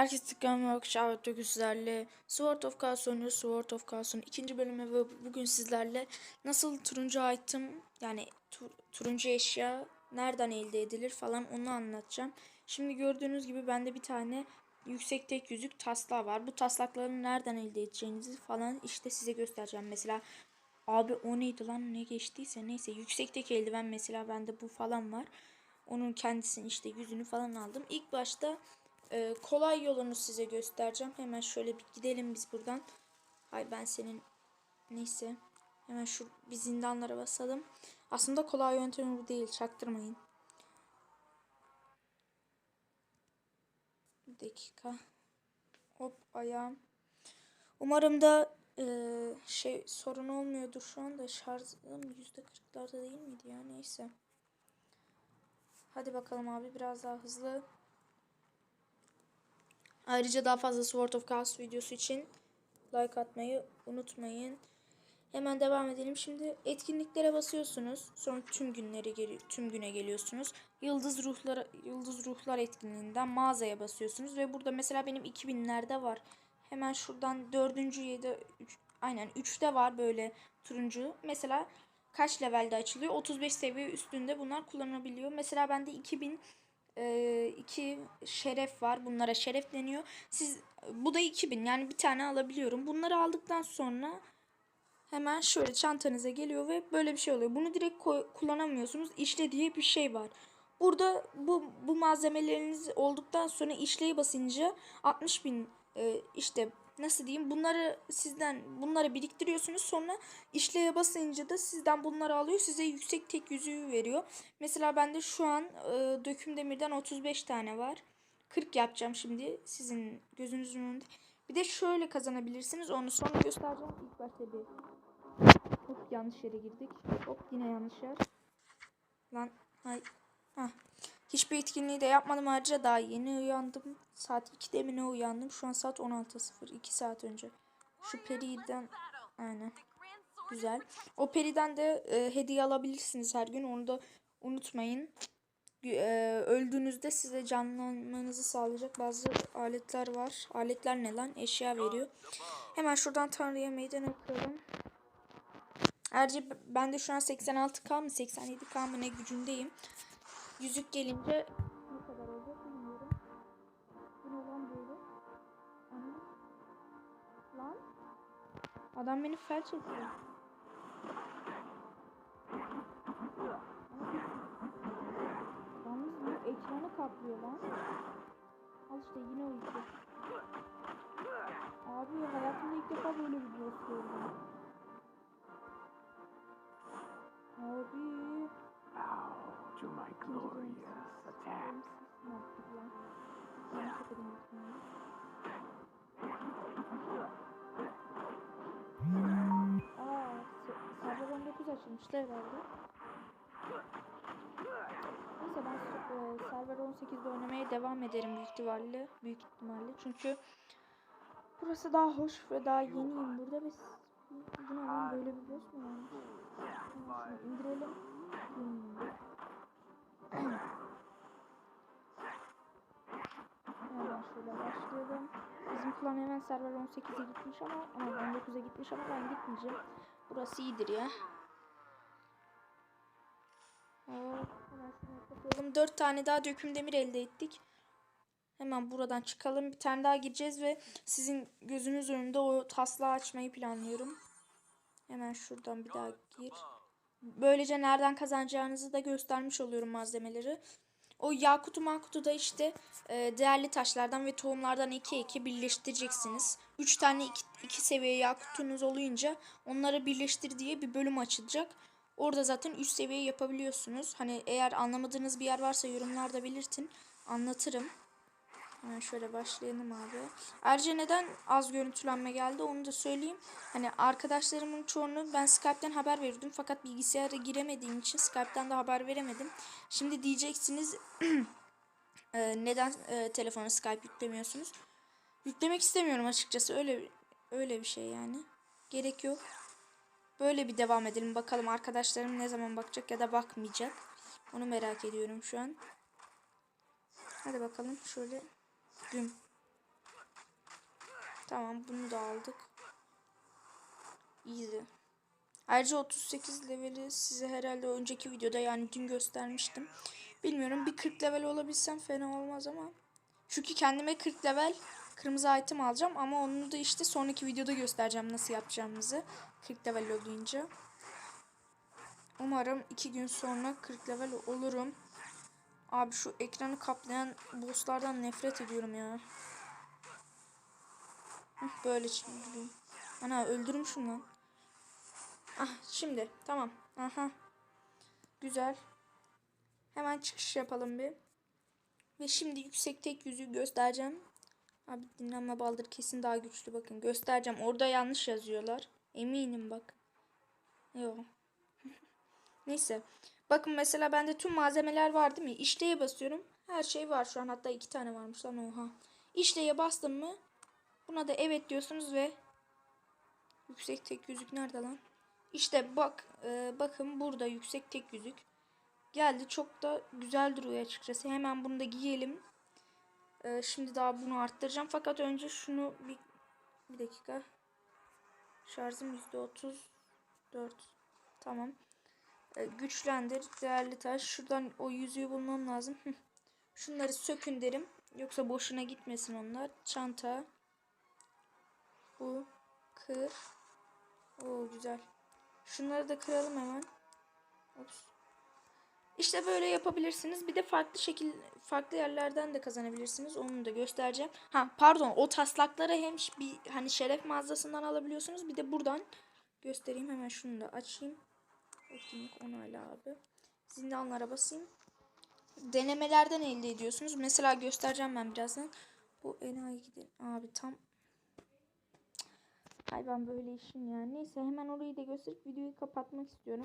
Herkese tıklanma akşam bugün sizlerle Sword of Chaos. Sword of Chaos'un ikinci bölümü ve bugün sizlerle nasıl turuncu item yani tu- turuncu eşya nereden elde edilir falan onu anlatacağım. Şimdi gördüğünüz gibi bende bir tane yüksek tek yüzük taslağı var. Bu taslakları nereden elde edeceğinizi falan işte size göstereceğim. Mesela abi o neydi lan ne geçtiyse neyse yüksek tek eldiven mesela bende bu falan var. Onun kendisini işte yüzünü falan aldım. İlk başta ee, kolay yolunu size göstereceğim. Hemen şöyle bir gidelim biz buradan. Hay ben senin neyse. Hemen şu bir zindanlara basalım. Aslında kolay yöntemi bu değil. Çaktırmayın. Bir dakika. Hop ayağım. Umarım da e, şey sorun olmuyordur şu anda. Şarjım yüzde kırklarda değil miydi ya? Neyse. Hadi bakalım abi biraz daha hızlı. Ayrıca daha fazla Sword of Chaos videosu için like atmayı unutmayın. Hemen devam edelim. Şimdi etkinliklere basıyorsunuz. Sonra tüm günleri geli tüm güne geliyorsunuz. Yıldız ruhlar yıldız ruhlar etkinliğinden mağazaya basıyorsunuz ve burada mesela benim 2000'lerde var. Hemen şuradan dördüncü de üç, aynen 3'te var böyle turuncu. Mesela kaç levelde açılıyor? 35 seviye üstünde bunlar kullanılabiliyor. Mesela bende 2000 e, iki şeref var. Bunlara şeref deniyor. Siz bu da 2000 yani bir tane alabiliyorum. Bunları aldıktan sonra hemen şöyle çantanıza geliyor ve böyle bir şey oluyor. Bunu direkt kullanamıyorsunuz. İşle diye bir şey var. Burada bu bu malzemeleriniz olduktan sonra işleye basınca 60 bin e, işte nasıl diyeyim bunları sizden bunları biriktiriyorsunuz sonra işleye basınca da sizden bunları alıyor size yüksek tek yüzüğü veriyor. Mesela bende şu an e, döküm demirden 35 tane var. 40 yapacağım şimdi sizin gözünüzün önünde. Bir de şöyle kazanabilirsiniz onu sonra göstereceğim. İlk başta bir hop yanlış yere girdik. Hop yine yanlış yer. Lan hay. Hah. Hiçbir etkinliği de yapmadım ayrıca daha yeni uyandım. Saat 2'de mi ne uyandım? Şu an saat 16.00. 2 saat önce. Şu periden aynen. Güzel. O periden de e, hediye alabilirsiniz her gün. Onu da unutmayın. E, öldüğünüzde size canlanmanızı sağlayacak bazı aletler var. Aletler ne lan? Eşya veriyor. Hemen şuradan Tanrı'ya meydan okuyorum. Ayrıca ben de şu an 86k mı 87k mı ne gücündeyim. Yüzük gelince ne kadar olacak bilmiyorum. Bu ne lan böyle? Ana. Lan. Adam beni felç ediyor. Yalnız bu ekranı kaplıyor lan. Al işte yine o iki. Abi hayatımda ilk defa böyle bir boss gördüm. To my glorious attack. Aa, Server 19 açılmışlar herhalde. Neyse ben e, Server 18'de oynamaya devam ederim büyük ihtimalle. Büyük ihtimalle. Çünkü burası daha hoş ve daha yeniyim burada ve s- bu ne lan böyle bir boss mu varmış? Hemen şunu indirelim. Hmm. Hemen şöyle başlayalım. Hemen server 18'e gitmiş ama ama 19'a gitmiş ama ben gitmeyeceğim. Burası iyidir ya. Kapatalım. 4 tane daha döküm demir elde ettik. Hemen buradan çıkalım. Bir tane daha gireceğiz ve sizin gözünüz önünde o taslağı açmayı planlıyorum. Hemen şuradan bir daha gir. Böylece nereden kazanacağınızı da göstermiş oluyorum malzemeleri. O yakutu makutu da işte e, değerli taşlardan ve tohumlardan iki iki birleştireceksiniz. Üç tane iki, iki seviye yakutunuz olunca onları birleştir diye bir bölüm açılacak. Orada zaten üst seviye yapabiliyorsunuz. Hani eğer anlamadığınız bir yer varsa yorumlarda belirtin. Anlatırım. Hemen şöyle başlayalım abi. Ayrıca neden az görüntülenme geldi onu da söyleyeyim. Hani arkadaşlarımın çoğunu ben Skype'den haber verirdim. Fakat bilgisayara giremediğim için Skype'den de haber veremedim. Şimdi diyeceksiniz e, neden e, telefona Skype yüklemiyorsunuz? Yüklemek istemiyorum açıkçası. Öyle öyle bir şey yani. Gerek yok. Böyle bir devam edelim. Bakalım arkadaşlarım ne zaman bakacak ya da bakmayacak. Onu merak ediyorum şu an. Hadi bakalım şöyle. Güm. Tamam bunu da aldık. İyiydi. Ayrıca 38 leveli size herhalde önceki videoda yani dün göstermiştim. Bilmiyorum bir 40 level olabilsem fena olmaz ama. Çünkü kendime 40 level kırmızı item alacağım ama onu da işte sonraki videoda göstereceğim nasıl yapacağımızı. 40 level olunca. Umarım 2 gün sonra 40 level olurum. Abi şu ekranı kaplayan bosslardan nefret ediyorum ya. Böyle şimdi. Ana öldürmüşüm lan. Ah şimdi tamam. Aha. Güzel. Hemen çıkış yapalım bir. Ve şimdi yüksek tek yüzüğü göstereceğim. Abi dinlenme baldır kesin daha güçlü bakın. Göstereceğim. Orada yanlış yazıyorlar. Eminim bak. Yok. Neyse. Bakın mesela bende tüm malzemeler var değil mi? İşleye basıyorum. Her şey var şu an. Hatta iki tane varmış lan oha. İşleye bastım mı? Buna da evet diyorsunuz ve yüksek tek yüzük nerede lan? İşte bak e, bakın burada yüksek tek yüzük. Geldi çok da güzel duruyor açıkçası. Hemen bunu da giyelim. E, şimdi daha bunu arttıracağım. Fakat önce şunu bir, bir dakika. Şarjım %34. Tamam. E, güçlendir. Değerli taş. Şuradan o yüzüğü bulmam lazım. Şunları sökün derim. Yoksa boşuna gitmesin onlar. Çanta. Bu. Kır. Oo güzel. Şunları da kıralım hemen. Ops. İşte böyle yapabilirsiniz. Bir de farklı şekil farklı yerlerden de kazanabilirsiniz. Onu da göstereceğim. Ha pardon o taslakları hem bir hani şeref mağazasından alabiliyorsunuz. Bir de buradan göstereyim hemen şunu da açayım. Etkinlik onayla abi. Zindanlara basayım. Denemelerden elde ediyorsunuz. Mesela göstereceğim ben birazdan. Bu enayi gidelim. Abi tam Ay ben böyle işim ya. Neyse hemen orayı da gösterip videoyu kapatmak istiyorum.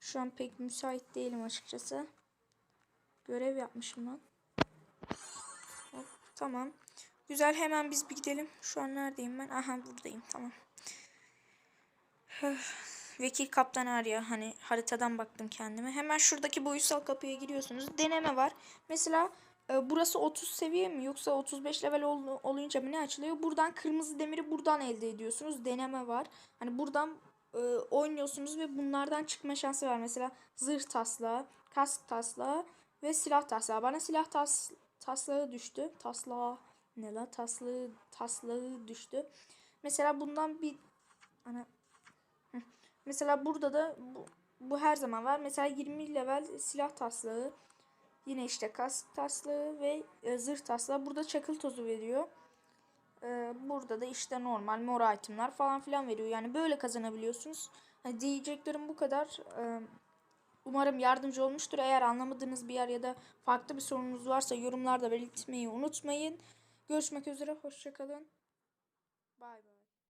Şu an pek müsait değilim açıkçası. Görev yapmışım lan. Hop, tamam. Güzel hemen biz bir gidelim. Şu an neredeyim ben? Aha buradayım tamam. Vekil kaptan arıyor. Hani haritadan baktım kendime. Hemen şuradaki boyutsal kapıya giriyorsunuz. Deneme var. Mesela e, burası 30 seviye mi yoksa 35 level ol, olunca mı ne açılıyor? Buradan kırmızı demiri buradan elde ediyorsunuz. Deneme var. Hani buradan e, oynuyorsunuz ve bunlardan çıkma şansı var. Mesela zırh taslağı, kask taslağı ve silah taslağı. Bana silah tas, taslağı düştü. Taslağı ne la? Taslağı, taslağı düştü. Mesela bundan bir ana. Mesela burada da bu, bu her zaman var. Mesela 20 level silah taslağı. Yine işte kask taslağı ve e, zırh taslağı. Burada çakıl tozu veriyor. E, burada da işte normal mor itemler falan filan veriyor. Yani böyle kazanabiliyorsunuz. Hani diyeceklerim bu kadar. E, umarım yardımcı olmuştur. Eğer anlamadığınız bir yer ya da farklı bir sorunuz varsa yorumlarda belirtmeyi unutmayın. Görüşmek üzere. Hoşçakalın. Bay bay.